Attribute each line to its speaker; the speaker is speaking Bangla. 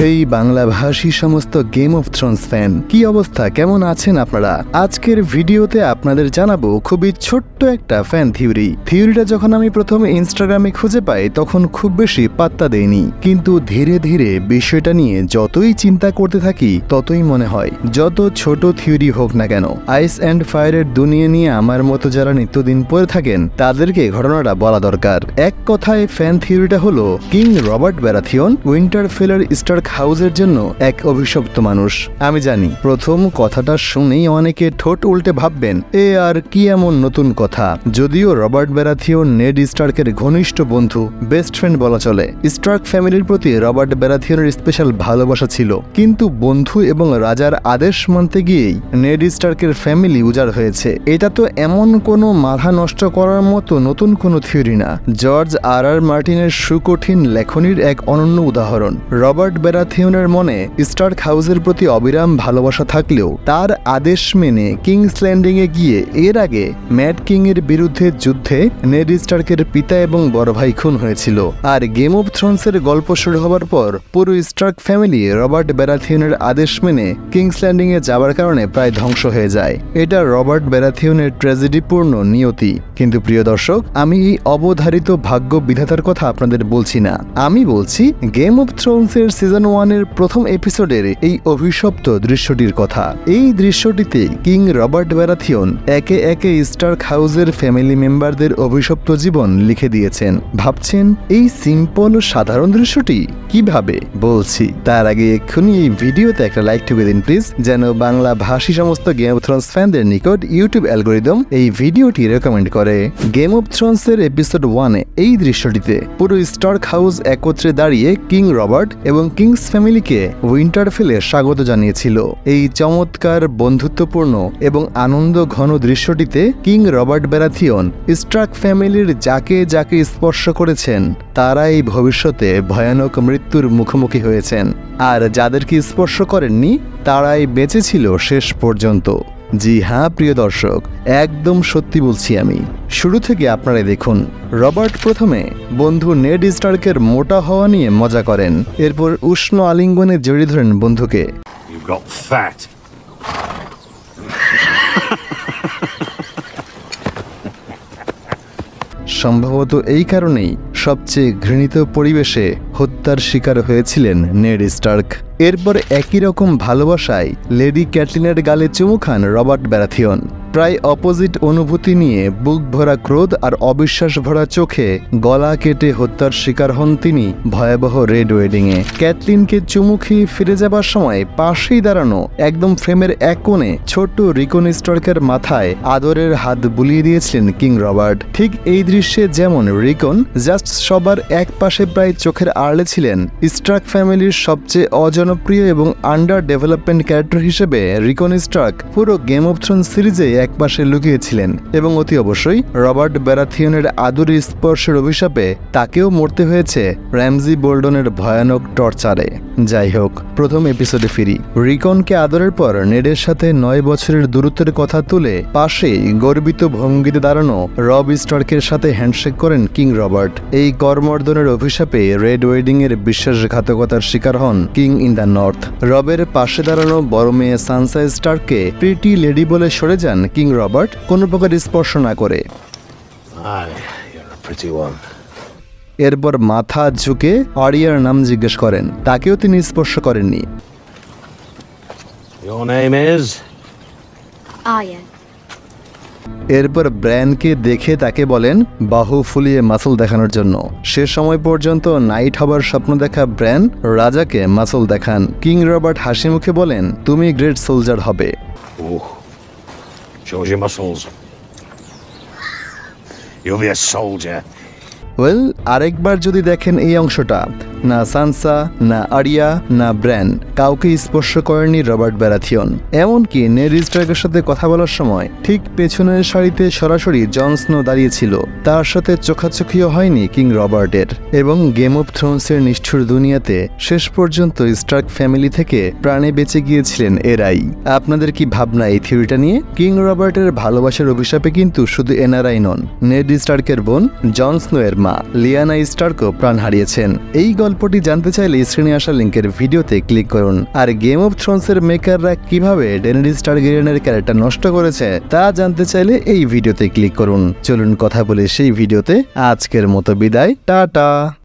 Speaker 1: হেই বাংলা ভাষী সমস্ত গেম অফ থ্রোনস ফ্যান কি অবস্থা? কেমন আছেন আপনারা? আজকের ভিডিওতে আপনাদের জানাব খুবই ছোট্ট একটা ফ্যান থিওরি থিওরিটা যখন আমি প্রথমে ইনস্টাগ্রামে খুঁজে পাই, তখন খুব বেশি পাত্তা দেইনি। কিন্তু ধীরে ধীরে বিষয়টা নিয়ে যতই চিন্তা করতে থাকি, ততই মনে হয়, যত ছোট থিওরি হোক না কেন আইস অ্যান্ড ফায়ারের দুনিয়া নিয়ে আমার মতো যারা নিত্যদিন পড়ে থাকেন, তাদেরকে ঘটনাটা বলা দরকার। এক কথায় ফ্যান থিওরিটা হলো কিং রবার্ট ব্যারাথিয়ন উইন্টার ফেলার হাউসের জন্য এক অভিশপ্ত মানুষ। আমি জানি, প্রথম কথাটা শুনেই অনেকে ঠোঁট উল্টে ভাববেন, এ আর কি এমন নতুন কথা? যদিও রবার্ট ব্যারাথিয়ন নেড স্টার্কের ঘনিষ্ঠ বন্ধু, বেস্ট ফ্রেন্ড বলা চলে। স্টার্ক ফ্যামিলির প্রতি রবার্ট ব্যারাথিয়নের স্পেশাল ভালোবাসা ছিল। কিন্তু বন্ধু এবং রাজার আদেশ মানতে গিয়েই নেড স্টার্কের ফ্যামিলি উজাড় হয়েছে। এটা তো এমন কোনো মাথা নষ্ট করার মতো নতুন কোনো থিওরি না। জর্জ আর আর মার্টিনের সুকঠিন লেখনির এক অনন্য উদাহরণ। রবার্ট ব্যারাথিয়নের মনে স্টার্ক হাউসের প্রতি অবিরাম ভালোবাসা থাকলেও তার আদেশ মেনে কিংস ল্যান্ডিং এ গিয়ে এর আগে ম্যাট কিং এর বিরুদ্ধে যুদ্ধে নেড স্টার্কের পিতা এবং বড় ভাই খুন হয়েছিল। আর গেম অফ থ্রোনসের গল্প শুরু হবার পর পুরো স্টার্ক ফ্যামিলি রবার্ট ব্যারাথিয়নের আদেশ মেনে কিংস ল্যান্ডিং এ যাবার কারণে প্রায় ধ্বংস হয়ে যায়। এটা রবার্ট ব্যারাথিয়নের ট্র্যাজেডিপূর্ণ নিয়তি। কিন্তু প্রিয় দর্শক, আমি এই অবধারিত ভাগ্য বিধাতার কথা আপনাদের বলছি না। আমি বলছি গেম অফ থ্রোনসের সিজন ওয়ানের প্রথম এপিসোডের এই অভিশপ্ত দৃশ্যটির কথা। এই দৃশ্যটিতে কিং রবার্ট ব্যারাথিয়ন একে একে স্টার্ক হাউসের ফ্যামিলি মেম্বারদের অভিশপ্ত জীবন লিখে দিয়েছেন। ভাবছেন, এই সিম্পল সাধারণ দৃশ্যটি কীভাবে? বলছি, তার আগে এক্ষুনি এই ভিডিওতে একটা লাইক টুকে দিন প্লিজ যেন বাংলা ভাষী সমস্ত গেম অফ থ্রোনস ফ্যানদের নিকট ইউটিউব অ্যালগোরিদম এই ভিডিওটি রেকমেন্ড করে। গেম অফ থ্রোনস এর এপিসোড ওয়ানে এই দৃশ্যটিতে পুরো স্টার্ক হাউস একত্রে দাঁড়িয়ে কিং রবার্ট এবং কিংস ফ্যামিলিকে উইন্টারফেলে স্বাগত জানিয়েছিল। এই চমৎকার, বন্ধুত্বপূর্ণ এবং আনন্দ ঘন দৃশ্যটিতে কিং রবার্ট ব্যারাথিয়ন, স্ট্রাক ফ্যামিলির যাকে যাকে স্পর্শ করেছেন, তারাই ভবিষ্যতে ভয়ানক মৃত্যুর মুখোমুখি হয়েছেন। আর যাদেরকে স্পর্শ করেননি, তারাই বেঁচেছিল শেষ পর্যন্ত। জি হ্যাঁ প্রিয় দর্শক একদম সত্যি বলছি আমি। শুরু থেকে আপনারা দেখুন রবার্ট প্রথমে বন্ধু নেড স্টার্কের মোটা হওয়া নিয়ে মজা করেন। এরপর উষ্ণ আলিঙ্গনে জড়িয়ে ধরেন বন্ধুকে। সম্ভবত এই কারণেই সবচেয়ে ঘৃণিত পরিবেশে হত্যার শিকার হয়েছিলেন নেড স্টার্ক। এরপর একই রকম ভালোবাসায় লেডি ক্যাটলিনের গালে চুমু খান রবার্ট ব্যারাথিয়ন। প্রায় অপোজিট অনুভূতি নিয়ে বুক ভরা ক্রোধ আর অবিশ্বাস ভরা চোখে গলা কেটে হত্যার শিকার হন তিনি ভয়াবহ রেড ওয়েডিংয়ে। ক্যাটলিনকে চুমু খেয়ে ফিরে যাবার সময় পাশেই দাঁড়ানো একদম ফ্রেমের এক কোণে ছোট্ট রিকন স্টার্কের মাথায় আদরের হাত বুলিয়ে দিয়েছিলেন কিং রবার্ট। ঠিক এই দৃশ্যে যেমন রিকন জাস্ট সবার এক পাশে প্রায় চোখের আড়লে ছিলেন, স্ট্রাক ফ্যামিলির সবচেয়ে অজনপ্রিয় এবং আন্ডার ডেভেলপমেন্ট ক্যারেক্টার হিসেবে রিকন স্টার্ক পুরো গেম অফ থ্রোন সিরিজে এক পাশে লুকিয়েছিলেন এবং অতি অবশ্যই রবার্ট ব্যারাথিয়নের আদুরি স্পর্শের অভিশাপে তাকেও মরতে হয়েছে র্যামজি বোল্ডনের ভয়ানক টর্চারে। যাই হোক, প্রথম এপিসোডে ফিরি। রিকনকে আদরের পর নেডের সাথে নয় বছরের দূরত্বের কথা তুলে পাশেই গর্বিত ভঙ্গিতে দাঁড়ানো রব স্টার্কের সাথে হ্যান্ডশেক করেন কিং রবার্ট। এই কর্মর্দনের অভিশাপে রেড ওয়েডিং এর বিশ্বাসঘাতকতার শিকার হন কিং ইন দ্য নর্থ। রবের পাশে দাঁড়ানো বড় মেয়ে সানসাই স্টার্ককে প্রিটি লেডি বলে সরে যান কিং রবার্ট কোনো প্রকার স্পর্শ না করে. এরপর মাথা ঝুঁকে অরিয়ার নাম জিজ্ঞেস করেন তাকেও তিনি স্পর্শ করেননি. এরপর ব্র্যানকে দেখে তাকে বলেন বাহু ফুলিয়ে মাসল দেখানোর জন্য। সে সময় পর্যন্ত নাইট হবার স্বপ্ন দেখা ব্র্যান রাজাকে মাসল দেখান। কিং রবার্ট হাসি মুখে বলেন তুমি গ্রেট সোলজার হবে।
Speaker 2: Oh, shows your muscles. You'll be a soldier.
Speaker 1: Well আরেকবার যদি দেখেন এই অংশটা না সানসা, না আরিয়া, না ব্র্যান। কাউকে স্পর্শ করেনি রবার্ট ব্যারাথিয়ন। এমনকি নেড স্টার্কের সাথে কথা বলার সময় ঠিক পেছনের সারিতে সরাসরি জন স্নো দাঁড়িয়েছিল। তার সাথে চোখাচোখিও হয়নি কিং রবার্টের। এবং গেম অফ থ্রোনসের নিষ্ঠুর দুনিয়াতে শেষ পর্যন্ত স্টার্ক ফ্যামিলি থেকে প্রাণে বেঁচে গিয়েছিলেন এরাই। আপনাদের কি ভাবনা এই থিওরিটা নিয়ে? কিং রবার্টের ভালোবাসার অভিশাপে কিন্তু শুধু এনারাই নন। নেড স্টার্কের বোন জন স্নো এর মা লিয়ানা স্টার্কও প্রাণ হারিয়েছেন। এই গল্প গল্পটি জানতে চাইলে স্ক্রিনে আসা লিঙ্কের ভিডিওতে ক্লিক করুন। আর গেম অফ থ্রোনসের মেকাররা কীভাবে ডেনেডিস টার্গেরিয়ানের ক্যারেক্টার নষ্ট করেছে, তা জানতে চাইলে এই ভিডিওতে ক্লিক করুন। চলুন কথা বলে সেই ভিডিওতে। আজকের মতো বিদায়, টাটা।